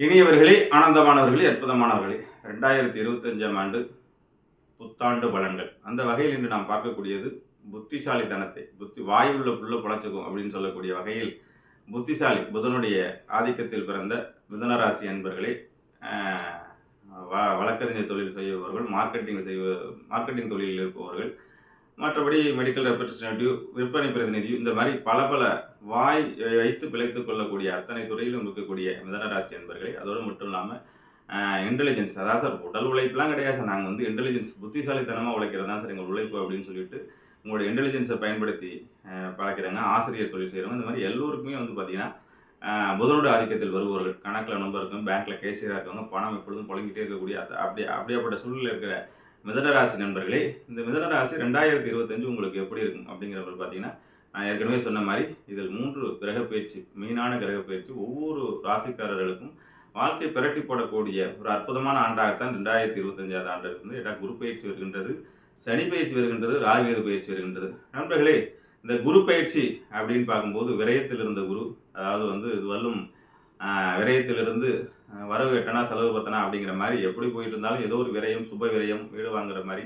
இனியவர்களே ஆனந்தமானவர்களே அற்புதமானவர்களே. ரெண்டாயிரத்தி இருபத்தஞ்சாம் ஆண்டு புத்தாண்டு பலன்கள். அந்த வகையில் இன்று நாம் பார்க்கக்கூடியது புத்திசாலித்தனத்தை புத்தி வாயுள்ள புள்ள புழைச்சிக்கும் அப்படின்னு சொல்லக்கூடிய வகையில் புத்திசாலி புதனுடைய ஆதிக்கத்தில் பிறந்த மிதனராசி அன்பர்களே வ- வழக்கறிஞர் தொழில் செய்பவர்கள் மார்க்கெட்டிங் செய்வ மார்க்கெட்டிங் தொழிலில் இருப்பவர்கள் மற்றபடி மெடிக்கல் ரெப்ரசன்டேட்டிவ் விற்பனை பிரதிநிதி இந்த மாதிரி பல பல வாய் வைத்து பிழைத்து கொள்ளக்கூடிய அத்தனை துறையிலும் இருக்கக்கூடிய மிதனராசி என்பர்களை அதோடு மட்டும் இல்லாமல் இன்டெலிஜென்ஸ் அதாவது சார் உடல் உழைப்புலாம் கிடையாது சார். நாங்கள் வந்து இன்டெலிஜென்ஸ் புத்திசாலித்தனமாக உழைக்கிறது தான் சார் எங்கள் உழைப்பு அப்படின்னு சொல்லிட்டு உங்களோட இன்டெலிஜென்ஸை பயன்படுத்தி பழக்கிறாங்க ஆசிரியர் தொழில் செய்கிறவங்க இந்த மாதிரி எல்லோருக்குமே வந்து பார்த்தீங்கன்னா புதனோட ஆதிக்கத்தில் வருபவர்கள் கணக்கில் நம்ப இருக்கும் பேங்க்கில் கேஷியராக இருக்கவங்க பணம் எப்பொழுதும் புழங்கிட்டே இருக்கக்கூடிய அப்படி அப்படியாப்பட்ட சூழ்நிலை இருக்கிற மிதனராசி நண்பர்களே இந்த மிதனராசி ரெண்டாயிரத்தி இருபத்தஞ்சு உங்களுக்கு எப்படி இருக்கும் அப்படிங்கிறப்ப பார்த்தீங்கன்னா நான் ஏற்கனவே சொன்ன மாதிரி இதில் மூன்று கிரக பயிற்சி மெயினான கிரக பயிற்சி ஒவ்வொரு ராசிக்காரர்களுக்கும் வாழ்க்கை பிரட்டி போடக்கூடிய ஒரு அற்புதமான ஆண்டாகத்தான் ரெண்டாயிரத்தி இருபத்தஞ்சாவது ஆண்டு இருக்குது. ஏன்னா குரு பயிற்சி வருகின்றது சனி பயிற்சி வருகின்றது ராகுகேது பயிற்சி வருகின்றது. நண்பர்களே இந்த குரு பயிற்சி அப்படின்னு பார்க்கும்போது விரயத்தில் இருந்த குரு அதாவது வந்து இது வல்லும் விரயத்திலிருந்து வரவு எட்டனா செலவு பத்தனா அப்படிங்கிற மாதிரி எப்படி போயிட்டு இருந்தாலும் ஏதோ ஒரு விரயம் சுப விரயம் வீடு வாங்குற மாதிரி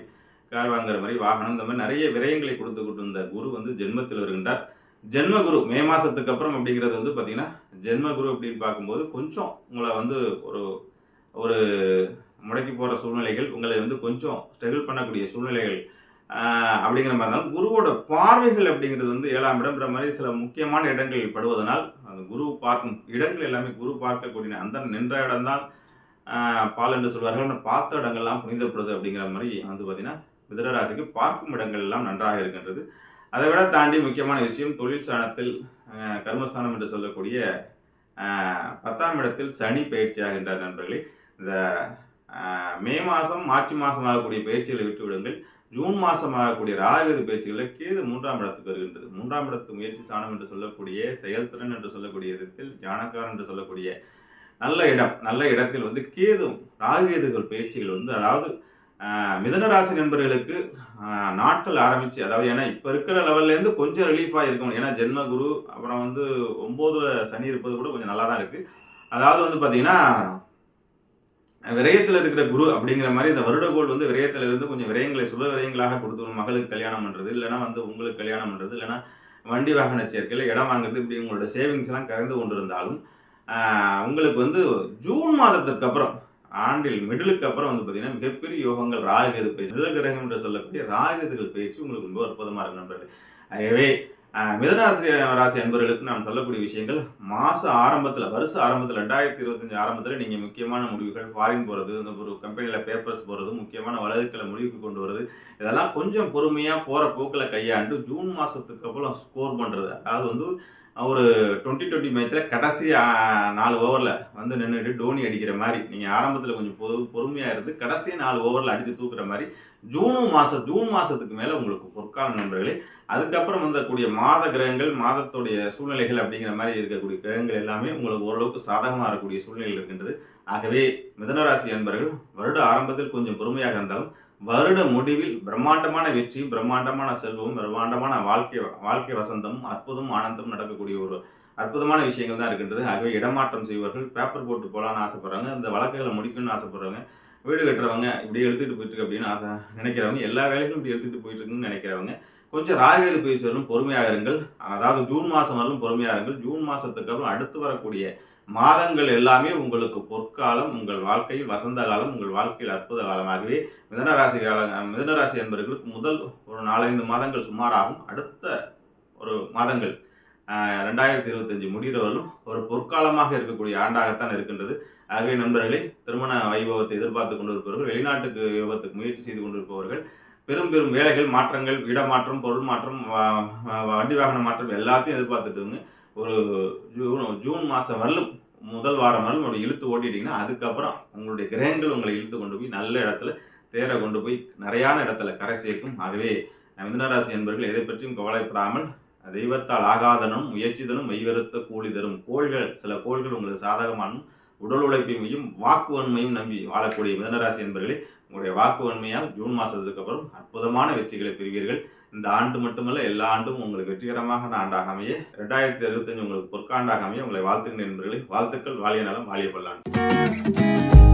கார் வாங்குற மாதிரி வாகனம் இந்த மாதிரி நிறைய விரயங்களை கொடுத்துக்கிட்டு இருந்த குரு வந்து ஜென்மத்தில் வருகின்றார். ஜென்ம குரு மே மாதத்துக்கு அப்புறம் அப்படிங்கிறது வந்து பார்த்திங்கன்னா ஜென்ம குரு அப்படின்னு பார்க்கும்போது கொஞ்சம் உங்களை வந்து ஒரு ஒரு முடக்கி போகிற சூழ்நிலைகள் உங்களை வந்து கொஞ்சம் ஸ்ட்ரகிள் பண்ணக்கூடிய சூழ்நிலைகள் அப்படிங்கிற மாதிரி இருந்தாலும் குருவோட பார்வைகள் அப்படிங்கிறது வந்து ஏழாம் இடம்ன்ற மாதிரி சில முக்கியமான இடங்களில் படுவதனால் அந்த குரு பார்க்கும் இடங்கள் எல்லாமே குரு பார்க்கக்கூடிய அந்த நின்ற இடம்தான் பால் என்று சொல்வார்கள். ஆனால் பார்த்த இடங்கள்லாம் புனிதப்படுது அப்படிங்கிற மாதிரி வந்து பார்த்தீங்கன்னா மிதனராசிக்கு பார்க்கும் இடங்கள் எல்லாம் நன்றாக இருக்கின்றது. அதை விட தாண்டி முக்கியமான விஷயம் தொழில் ஸ்தானத்தில் கர்மஸ்தானம் என்று சொல்லக்கூடிய பத்தாம் இடத்தில் சனி பயிற்சி ஆகின்றார் நண்பர்களே. இந்த மே மாதம் மார்ச் மாதம் ஆகக்கூடிய பயிற்சிகளை விட்டு விடுங்கள் ஜூன் மாதம் ஆகக்கூடிய ராகுது பயிற்சிகளில் கேது மூன்றாம் இடத்துக்கு வருகின்றது. மூன்றாம் இடத்து முயற்சி ஸ்தானம் என்று சொல்லக்கூடிய செயல்திறன் என்று சொல்லக்கூடிய இடத்தில் ஜானக்காரன் என்று சொல்லக்கூடிய நல்ல இடம் நல்ல இடத்தில் வந்து கேதும் ராகுகேதுகள் பயிற்சிகள் வந்து அதாவது மிதனராசி நண்பர்களுக்கு நாட்கள் ஆரம்பிச்சு அதாவது ஏன்னா இப்போ இருக்கிற லெவல்லேருந்து கொஞ்சம் ரிலீஃபாக இருக்கும் ஏன்னா ஜென்ம குரு அப்புறம் வந்து ஒம்போதில் சனி இருப்பது கூட கொஞ்சம் நல்லா தான் இருக்குது அதாவது வந்து பார்த்திங்கன்னா விரயத்தில் இருக்கிற குரு அப்படிங்கிற மாதிரி இந்த வருடகோள் வந்து விரயத்தில் இருந்து கொஞ்சம் விரயங்களை சுப விரயங்களாக கொடுத்து மகளுக்கு கல்யாணம் பண்ணுறது இல்லைன்னா வந்து உங்களுக்கு கல்யாணம் பண்ணுறது இல்லைனா வண்டி வாகன சேர்க்கையில் இடம் வாங்குறது இப்படி உங்களோட சேவிங்ஸ்லாம் கரைந்து கொண்டிருந்தாலும் உங்களுக்கு வந்து ஜூன் மாதத்துக்கு அப்புறம் ஆண்டில் மிடிலுக்கு அப்புறம் வந்து பார்த்தீங்கன்னா மிகப்பெரிய யோகங்கள் ராகுகேது பயிற்சி மிதல் கிரகம் என்று சொல்லக்கூடிய ராகுகேதுகள் பயிற்சி உங்களுக்கு ரொம்ப அற்புதமாக இருக்கும் நண்பர்கள். ஆகவே ஆஹ், ராசி அன்பர்களுக்கு நான் சொல்லக்கூடிய விஷயங்கள் மாத ஆரம்பத்தில் வருஷ ஆரம்பத்தில் ரெண்டாயிரத்தி இருபத்தஞ்சு ஆரம்பத்தில் நீங்கள் முக்கியமான முடிவுகள் ஃபாரின் போகிறது இந்த ஒரு கம்பெனியில் பேப்பர்ஸ் போகிறது முக்கியமான வழக்குகளை முடிவுக்கு கொண்டு வருது இதெல்லாம் கொஞ்சம் பொறுமையாக போகிற போக்கில் கையாண்டு ஜூன் மாதத்துக்கு அப்புறம் ஸ்கோர் பண்ணுறது அதாவது வந்து ஒரு டுவெண்ட்டி டுவெண்ட்டி மேட்ச்சில் கடைசி நாலு ஓவரில் வந்து நின்றுட்டு டோனி அடிக்கிற மாதிரி நீங்கள் ஆரம்பத்தில் கொஞ்சம் பொது பொறுமையாக இருந்து கடைசி நாலு ஓவரில் அடித்து தூக்குற மாதிரி ஜூன் மாதம் ஜூன் மாதத்துக்கு மேலே உங்களுக்கு பொற்கால நண்பர்களே அதுக்கப்புறம் வந்தக்கூடிய மாத கிரகங்கள் மாதத்துடைய சூழ்நிலைகள் அப்படிங்கிற மாதிரி இருக்கக்கூடிய கிரகங்கள் எல்லாமே உங்களுக்கு ஓரளவுக்கு சாதகமாக இருக்கக்கூடிய சூழ்நிலைகள் இருக்கின்றது. ஆகவே மிதனராசி அன்பர்கள் வருட ஆரம்பத்தில் கொஞ்சம் பொறுமையாக இருந்தாலும் வருட முடிவில் பிரம்மாண்டமான வெற்றியும் பிரம்மாண்டமான செல்வமும் பிரம்மாண்டமான வாழ்க்கை வாழ்க்கை வசந்தமும் அற்புதமும் ஆனந்தமும் நடக்கக்கூடிய ஒரு அற்புதமான விஷயங்கள் தான் இருக்கின்றது. ஆகவே இடமாற்றம் செய்வார்கள் பேப்பர் போட்டு போகலான்னு ஆசைப்படுறாங்க. இந்த வழக்குகளை முடிக்கணும்னு ஆசைப்படுறவங்க வீடு கட்டுறவங்க இப்படி எடுத்துகிட்டு போயிட்டு அப்படின்னு ஆசை நினைக்கிறவங்க எல்லா வேலைகளும் இப்படி எடுத்துகிட்டு போயிட்டு இருக்குன்னு நினைக்கிறவங்க கொஞ்சம் ராகவேது பயிற்சி வரலும் பொறுமையாக இருங்கள். அதாவது ஜூன் மாதம் வரலும் பொறுமையாக இருங்கள். ஜூன் மாதத்துக்கு அப்புறம் அடுத்து வரக்கூடிய மாதங்கள் எல்லாமே உங்களுக்கு பொற்காலம் உங்கள் வாழ்க்கையில் வசந்த காலம் உங்கள் வாழ்க்கையில் அற்புத காலமாகவே மிதனராசி கால மிதனராசி என்பவர்களுக்கு முதல் ஒரு நாலஞ்சு மாதங்கள் சுமாராகும். அடுத்த ஒரு மாதங்கள் ரெண்டாயிரத்தி இருபத்தஞ்சு முடிகிறவர்களும் ஒரு பொற்காலமாக இருக்கக்கூடிய ஆண்டாகத்தான் இருக்கின்றது. ஆகவே நண்பர்களே திருமண வைபவத்தை எதிர்பார்த்து கொண்டிருப்பவர்கள் வெளிநாட்டுக்கு யோகத்துக்கு முயற்சி செய்து கொண்டிருப்பவர்கள் பெரும் பெரும் வேலைகள் மாற்றங்கள் இடமாற்றம் பொருள் மாற்றம் வண்டி வாகன மாற்றம் எல்லாத்தையும் எதிர்பார்த்துட்டு ஒரு ஜூன் ஜூன் மாதம் வரலும் முதல் வாரம் வரலும் உங்களுடைய இழுத்து ஓட்டிட்டீங்கன்னா அதுக்கப்புறம் உங்களுடைய கிரகங்கள் உங்களை இழுத்து கொண்டு போய் நல்ல இடத்துல தேரை கொண்டு போய் நிறையான இடத்துல கரை சேர்க்கும். ஆகவே மிதனராசி என்பர்கள் எதை பற்றியும் கவலைப்படாமல் தெய்வத்தால் ஆகாதனும் முயற்சிதனும் மெய்வருத்த கூலி தரும் கோள்கள். சில கோள்கள் உங்களுக்கு சாதகமானும் உடல் உழைப்பையும் வாக்கு வன்மையும் நம்பி வாழக்கூடிய மிதனராசி என்பர்களே உங்களுடைய வாக்கு வன்மையால் ஜூன் மாதத்துக்கு அப்புறம் அற்புதமான வெற்றிகளை பெறுவீர்கள். இந்த ஆண்டு மட்டுமல்ல எல்லா ஆண்டும் உங்களுக்கு வெற்றிகரமாக ஆண்டாக அமைய ரெண்டாயிரத்தி அறுபத்தஞ்சு உங்களுக்கு பொற்காண்டாக அமைய உங்களை வாழ்த்துகின்ற என்பர்களே வாழ்த்துக்கள் வாழிய நலம் வாழிய பல்லாண்டு